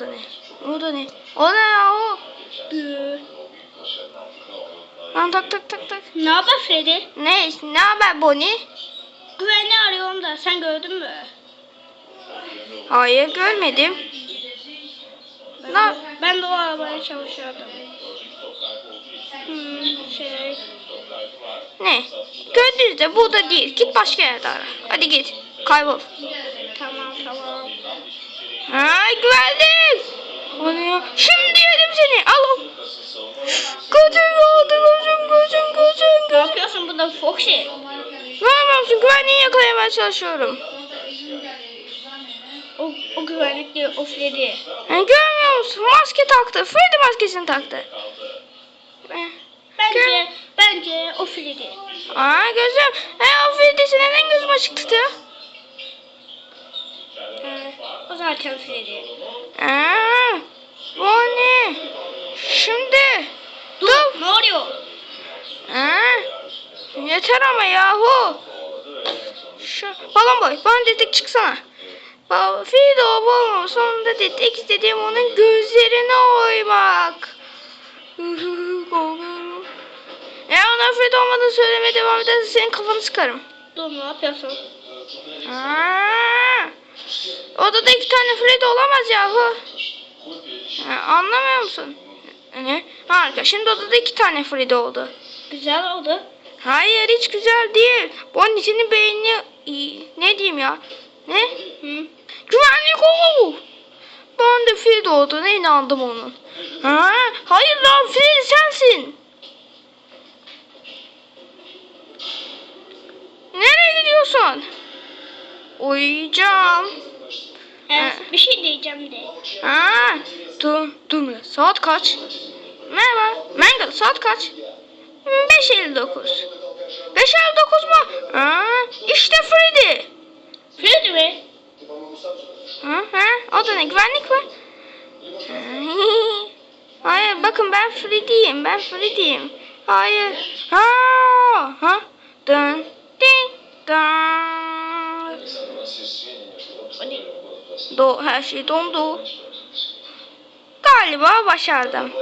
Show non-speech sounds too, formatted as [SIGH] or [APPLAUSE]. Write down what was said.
da ne? O da ne? O ne ya o? Lan tak tak tak tak. Ne haber Freddy? Ne? Ne haber Bonnie? Güvenli arıyorum da sen gördün mü? Hayır görmedim. Ben, Ne? ben de o arabaya çalışıyordum. Hmm, şey... Ne? Gördünüz de bu da değil. Git başka yerde ara. Hadi git. Kaybol. Tamam tamam. Ay güvenlik. O ne ya? Şimdi yedim seni. Al. Kaçın oldu kaçın kaçın kaçın. Ne yapıyorsun burada Foxy? Ne yapıyorsun? Güvenliği yakalamaya çalışıyorum. O, o güvenlik değil, o Freddy. Yani görmüyor musun? Maske taktı. Freddy maskesini taktı. Bence, bence o Freddy. Aa gözüm. E o Freddy'si neden gözüm açık tutuyor? Ee, o zaten Freddy. Aa, bu ne? Şimdi. Dur. Ne oluyor? Aa, yeter ama yahu. Şu balon boy. Bana dedik çıksana. Ba- Fido balon sonunda dedik istediğim onun gözlerine oymak. [LAUGHS] Eğer ona Fred olmadığını söylemeye devam ederse senin kafanı sıkarım. Dur ne yapıyorsun? Aa, odada iki tane Fred olamaz yahu. Ha, anlamıyor musun? Ne? Harika. Şimdi odada iki tane Fred oldu. Güzel oldu. Hayır hiç güzel değil. Bonnie senin beynini... Ne diyeyim ya? Ne? Hı? Güvenlik ol. Ben de Fred olduğuna inandım onun. Ha? Hayır lan Fred sensin. Uyuyacağım. Ee, bir şey diyeceğim de. Ha, dur, dur. Saat kaç? Merhaba. Mangal saat kaç? 5.59. 5.59 mu? Ha, işte Freddy. Freddy mi? Ha, ha, o da ne? Güvenlik mi? Hayır, bakın ben Freddy'yim. Ben Freddy'yim. Hayır. Ha, ha. Dın, ding, dın. Do, her şey dondu. Galiba başardım.